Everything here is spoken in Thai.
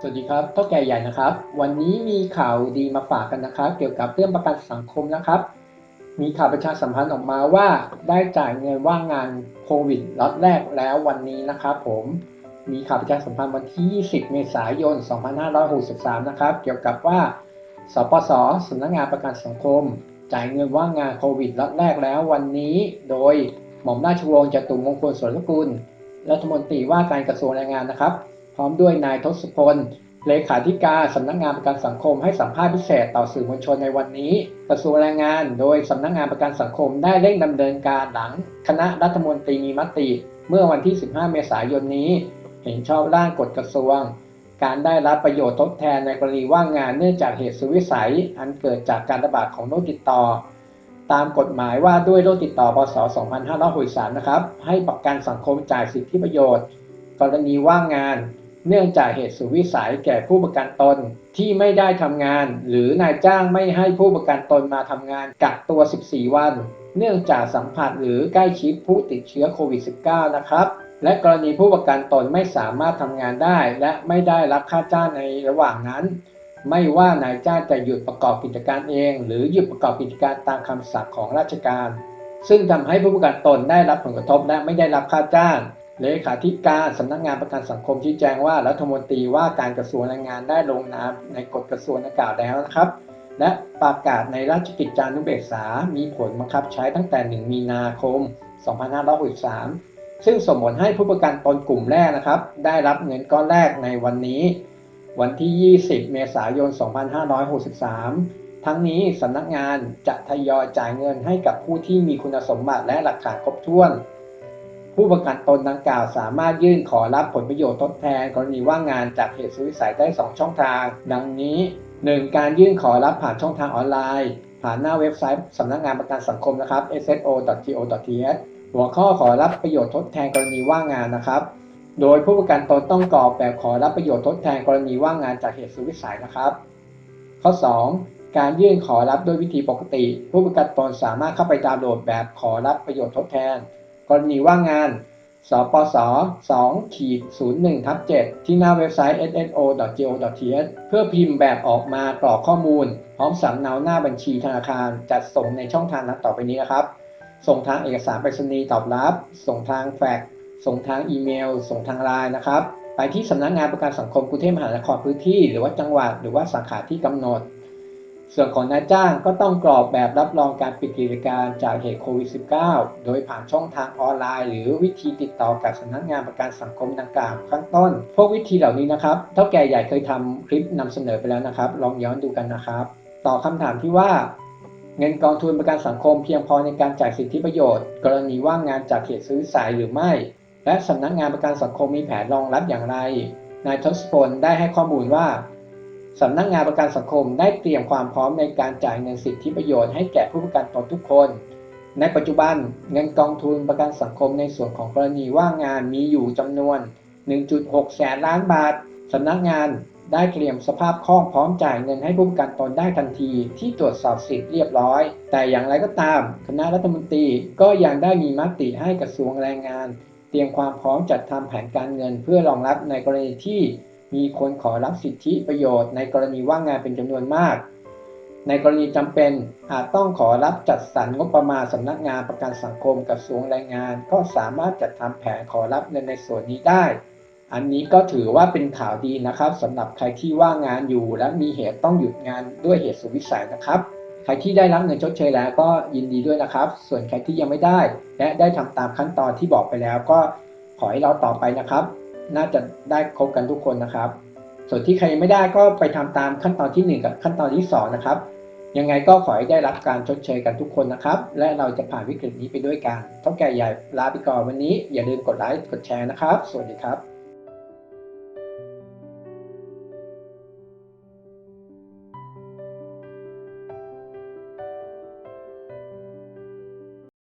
สวัสดีครับเท่าแก่ใหญ่นะครับ วันนี้มีข่าวดีมาฝากกันนะครับ เกี่ยวกับเรื่องประกันสังคมนะครับ มีข่าวประชาสัมพันธ์ออกมาว่า ได้จ่ายเงินว่างงานโควิดล็อตแรกแล้ววันนี้นะครับผมมีข่าวประชาสัมพันธ์วันที่ 20 เมษายน 2563 นะครับ เกี่ยวกับว่า สปสสำนักงานประกันสังคม จ่ายเงินว่างงานโควิดล็อตแรกแล้ววันนี้ โดยหม่อมราชวงศ์จตุมงคลสวนกุลรัฐมนตรีว่าการกระทรวงแรงงานนะครับ พร้อมด้วยนายทศพล เลขาธิการสำนักงานประกันสังคมให้สัมภาษณ์พิเศษต่อสื่อมวลชนในวันนี้ กระทรวงแรงงาน โดยสำนักงานประกันสังคมได้เร่งดำเนินการหลัง คณะรัฐมนตรีมีมติ เมื่อวันที่ 15 เมษายนนี้ เห็นชอบร่างกฎกระทรวง การได้รับประโยชน์ทดแทนในกรณีว่างงานเนื่องจากเหตุสุวิสัย อันเกิดจากการระบาดของโรคติดต่อตามกฎหมายว่าด้วยโรคติดต่อพศ 2563 นะครับ ให้ประกันสังคมจ่ายสิทธิประโยชน์ กรณีว่างงาน เนื่องจากเหตุสุดวิสัยแก่ผู้ประกันตนที่ไม่ได้ทำงาน หรือนายจ้างไม่ให้ผู้ประกันตนมาทำงานกักตัว 14 วัน เนื่องจากสัมผัสหรือใกล้ชิดผู้ติดเชื้อโควิด -19 นะครับ และกรณีผู้ประกันตนไม่สามารถทำงานได้ และไม่ได้รับค่าจ้างในระหว่างนั้น ไม่ว่านายจ้างจะหยุดประกอบกิจการเอง หรือหยุดประกอบกิจการตามคำสั่งของราชการ ซึ่งทำให้ผู้ประกันตนได้รับผลกระทบและไม่ได้รับค่าจ้าง เลขาธิการสำนักงานประกันสังคมชี้แจงว่ารัฐมนตรีว่าการกระทรวงแรงงานได้ลงนามในกฎกระทรวงดังกล่าวแล้วนะครับ และประกาศในราชกิจจานุเบกษา มีผลบังคับใช้ตั้งแต่ 1 มีนาคม 2563 ซึ่งส่งผลให้ผู้ประกันตนกลุ่มแรกนะครับ ได้รับเงินก้อนแรกในวันนี้ วันที่ 20 เมษายน 2563ทั้งนี้สำนักงานจะทยอยจ่ายเงินให้กับผู้ที่มีคุณสมบัติและหลักฐานครบถ้วน ผู้ประกันตนดังกล่าวสามารถยื่นขอรับผลประโยชน์ทดแทน กรณีว่างงานจากเหตุสุวิสัยได้ 2 ช่องทาง ดังนี้ 1. การยื่นขอรับผ่านช่องทางออนไลน์ ผ่านหน้าเว็บไซต์สำนักงานประกันสังคมนะครับ sso.go.th หัวข้อขอรับประโยชน์ทดแทนกรณีว่างงานนะครับ โดยผู้ประกันตนต้องกรอกแบบขอรับประโยชน์ทดแทนกรณีว่างงานจากเหตุสุวิสัยนะครับ ข้อ 2การยื่นขอรับด้วยวิธีปกติ ผู้ประกันตนสามารถเข้าไปดาวน์โหลดแบบขอรับประโยชน์ทดแทน กรณีว่างงาน สปส2ขีด01ทับ7ที่หน้าเว็บไซต์ sso.go.th เพื่อพิมพ์แบบออกมากรอกข้อมูล พร้อมสำเนาหน้าบัญชีธนาคาร จัดส่งในช่องทางนัดต่อไปนี้นะครับ ส่งทางเอกสารไปรษณีย์ตอบรับ ส่งทางแฟกซ์ส่งทางอีเมล ส่งทางไลน์นะครับ ไปที่สำนักงานประกันสังคมกรุงเทพมหานครพื้นที่ หรือว่าจังหวัดหรือว่าสาขาที่กำหนด ส่วนของนายจ้างก็ต้องกรอกแบบรับรองการปิดกิจการจากเหตุโควิด -19 โดยผ่านช่องทางออนไลน์ หรือวิธีติดต่อกับสำนักงานประกันสังคมดังกล่าวข้างต้น พวกวิธีเหล่านี้นะครับเท่าแก่ใหญ่เคยทำคลิปนำเสนอไปแล้วนะครับ ลองย้อนดูกันนะครับ ต่อคำถามที่ว่า เงินกองทุนประกันสังคมเพียงพอในการจ่ายสิทธิประโยชน์ กรณีว่างงานจากเหตุซื้อสายหรือไม่ และสำนักงานประกันสังคมมีแผนรองรับอย่างไรนายทศพลได้ให้ข้อมูลว่า สำนักงานประกันสังคมได้เตรียมความพร้อมในการจ่ายเงินสิทธิประโยชน์ให้แก่ผู้ประกันตนทุกคน ในปัจจุบันเงินกองทุนประกันสังคมในส่วนของกรณีว่างงานมีอยู่จำนวน 1.6 แสนล้านบาทสำนักงานได้เตรียมสภาพคล่องพร้อมจ่ายเงินให้ผู้ประกันตนได้ทันทีที่ตรวจสอบสิทธิ์เรียบร้อย แต่อย่างไรก็ตาม คณะรัฐมนตรีก็ยังได้มีมติให้กระทรวงแรงงาน เตรียมความพร้อมจัดทำแผนการเงินเพื่อรองรับในกรณีที่ มีคนขอรับสิทธิประโยชน์ในกรณีว่างงานเป็นจำนวนมาก ในกรณีจำเป็นอาจต้องขอรับจัดสรรงบประมาณสำนักงานประกันสังคมกระทรวงแรงงาน ก็สามารถจัดทำแผนขอรับเงินในส่วนนี้ได้ อันนี้ก็ถือว่าเป็นข่าวดีนะครับสำหรับใครที่ว่างงานอยู่ และมีเหตุต้องหยุดงานด้วยเหตุสุดวิสัยนะครับใครที่ได้รับเงินชดเชยแล้วก็ยินดีด้วยนะครับ ส่วนใครที่ยังไม่ได้ และได้ทำตามขั้นตอนที่บอกไปแล้วก็ขอให้เราต่อไปนะครับ น่าจะได้ครบกันทุกคนนะครับ ส่วนที่ใครไม่ได้ก็ไปทำตามขั้นตอนที่ 1 กับขั้นตอนที่ 2 นะครับ ยังไงก็ขอให้ได้รับการชดเชยกันทุกคนนะครับ และเราจะผ่านวิกฤตนี้ไปด้วยกันเท่าแก่ใหญ่ลาไปก่อนวันนี้ อย่าลืมกดไลค์กดแชร์นะครับ สวัสดีครับ